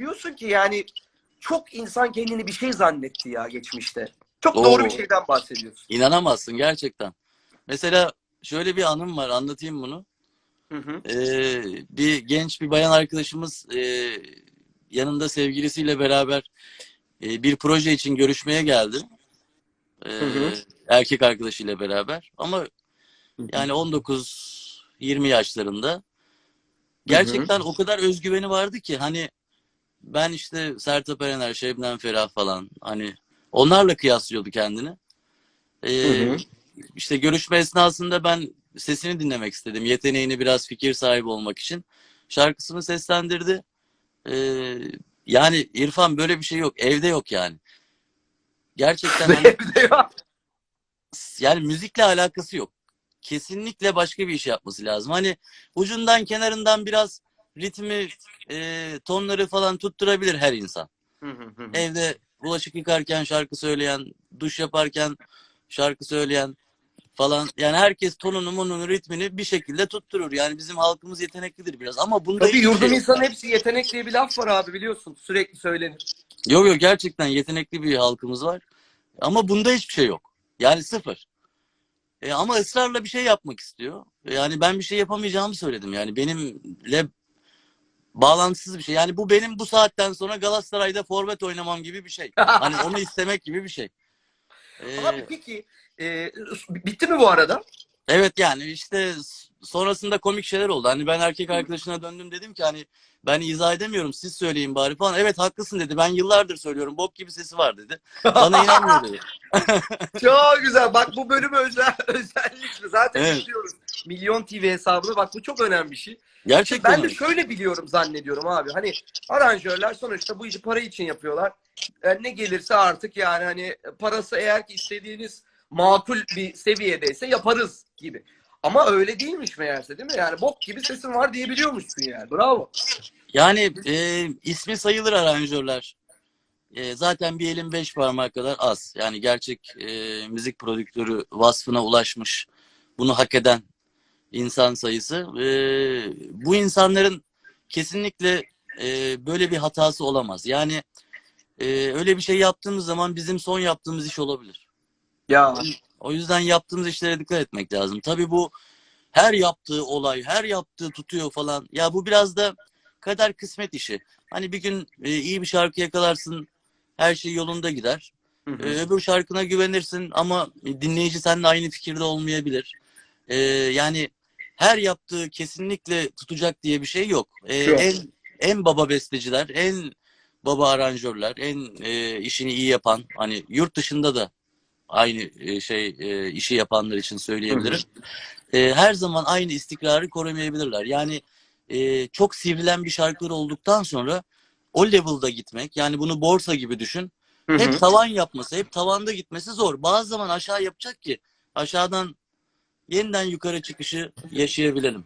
diyorsun ki yani çok insan kendini bir şey zannetti ya geçmişte. Çok Oo. doğru bir şeyden bahsediyorsun. İnanamazsın gerçekten. Mesela şöyle bir anım var anlatayım bunu. Hı hı. Ee, bir genç bir bayan arkadaşımız e, yanında sevgilisiyle beraber e, bir proje için görüşmeye geldi. Ee, Hı hı. Erkek arkadaşıyla beraber. Ama yani 19-20 yaşlarında. Gerçekten o kadar özgüveni vardı ki hani ben işte Sertab Erener, Şebnem Ferah falan hani onlarla kıyaslıyordu kendini. Ee, Hı hı. işte görüşme esnasında ben sesini dinlemek istedim. Yeteneğini biraz fikir sahibi olmak için. Şarkısını seslendirdi. Ee, yani İrfan böyle bir şey yok. Evde yok yani. Gerçekten hani, Evde yok. yani müzikle alakası yok. Kesinlikle başka bir iş yapması lazım. Hani ucundan kenarından biraz ritmi, e, tonları falan tutturabilir her insan. Hı hı hı. Evde bulaşık yıkarken şarkı söyleyen, duş yaparken şarkı söyleyen falan. Yani herkes tonunu, monunu, ritmini bir şekilde tutturur. Yani bizim halkımız yeteneklidir biraz. Ama bunda Tabii hiçbir yurdum şey yok. insanın hepsi yetenek diye bir laf var abi biliyorsun. Sürekli söylenir. Yok yok gerçekten yetenekli bir halkımız var. Ama bunda hiçbir şey yok. Yani sıfır. E, ama ısrarla bir şey yapmak istiyor. Yani ben bir şey yapamayacağımı söyledim. Yani benimle bağlantısız bir şey. Yani bu benim bu saatten sonra Galatasaray'da forvet oynamam gibi bir şey. Hani onu istemek gibi bir şey. E, Abi peki e, bitti mi bu arada? evet yani işte sonrasında komik şeyler oldu. Hani ben erkek arkadaşına döndüm dedim ki hani ben izah edemiyorum siz söyleyin bari falan. Evet haklısın dedi. Ben yıllardır söylüyorum. Bok gibi sesi var dedi. Bana inanmıyor dedi. Çok güzel. Bak bu bölümü özel özellikle zaten Evet. biliyoruz. Milyon TV hesabını bak bu çok önemli bir şey. Gerçekten Ben de öyle. şöyle biliyorum zannediyorum abi. Hani aranjörler sonuçta bu işi para için yapıyorlar. Yani ne gelirse artık yani hani parası eğer ki istediğiniz makul bir seviyedeyse yaparız gibi. Ama öyle değilmiş meğerse değil mi? Yani bok gibi sesin var diyebiliyormuşsun yani. Bravo. Yani e, ismi sayılır aranjörler. E, zaten bir elin beş parmağı kadar az. Yani gerçek e, müzik prodüktörü vasfına ulaşmış, bunu hak eden insan sayısı. E, bu insanların kesinlikle e, böyle bir hatası olamaz. Yani e, öyle bir şey yaptığımız zaman bizim son yaptığımız iş olabilir. Ya O yüzden yaptığımız işlere dikkat etmek lazım. Tabii bu her yaptığı olay, her yaptığı tutuyor falan. Ya bu biraz da kader kısmet işi. Hani bir gün e, iyi bir şarkı yakalarsın, her şey yolunda gider. Hı hı. öbür şarkına güvenirsin ama dinleyici seninle aynı fikirde olmayabilir. E, yani her yaptığı kesinlikle tutacak diye bir şey yok. E, Yok. en en baba besteciler, en baba aranjörler, en e, işini iyi yapan, hani yurt dışında da aynı e, şey e, işi yapanlar için söyleyebilirim. E, her zaman aynı istikrarı korumayabilirler. Yani e, çok sivrilen bir şarkıları olduktan sonra o level'da gitmek, yani bunu borsa gibi düşün. Hı hı. Hep tavan yapması, hep tavanda gitmesi zor. Bazı zaman aşağı yapacak ki aşağıdan yeniden yukarı çıkışı yaşayabilelim.